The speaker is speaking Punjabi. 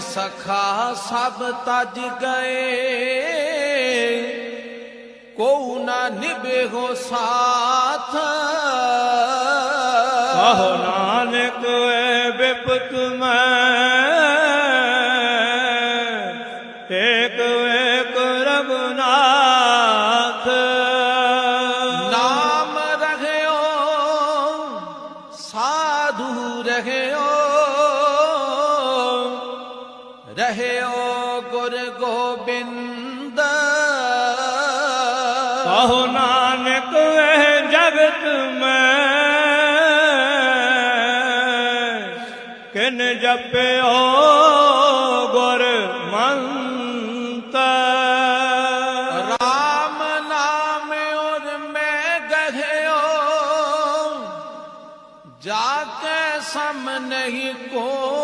ਸਖਾ ਸਭ ਤਜ ਗਏ। ਕੋ ਨਾ ਨਿਭੇਹੋ ਸਾਥ। ਆਹੋ ਨਾਨਕ ਏ ਬਿਪਤ ਮੈਂ ਏਕ ਏਕ ਰਬਨਾਥ ਨਾਮ ਰਹਿਓ ਸਾਧੂ ਰਹਿਓ। ਰਹਿਓ ਗੁਰ ਗੋਬਿੰਦ। ਆਹੋ ਨਾਨਕ ਏ ਜਗਤ ਮੈਂ। ਕਿਨ ਜਪਿਓ ਗੁਰ ਮੰਤਰ ਰਾਮ ਨਾਮ ਔਰ ਮੈਂ ਗਹਿਓ। ਜਾ ਕੇ ਸਮ ਨਹੀਂ ਕੋ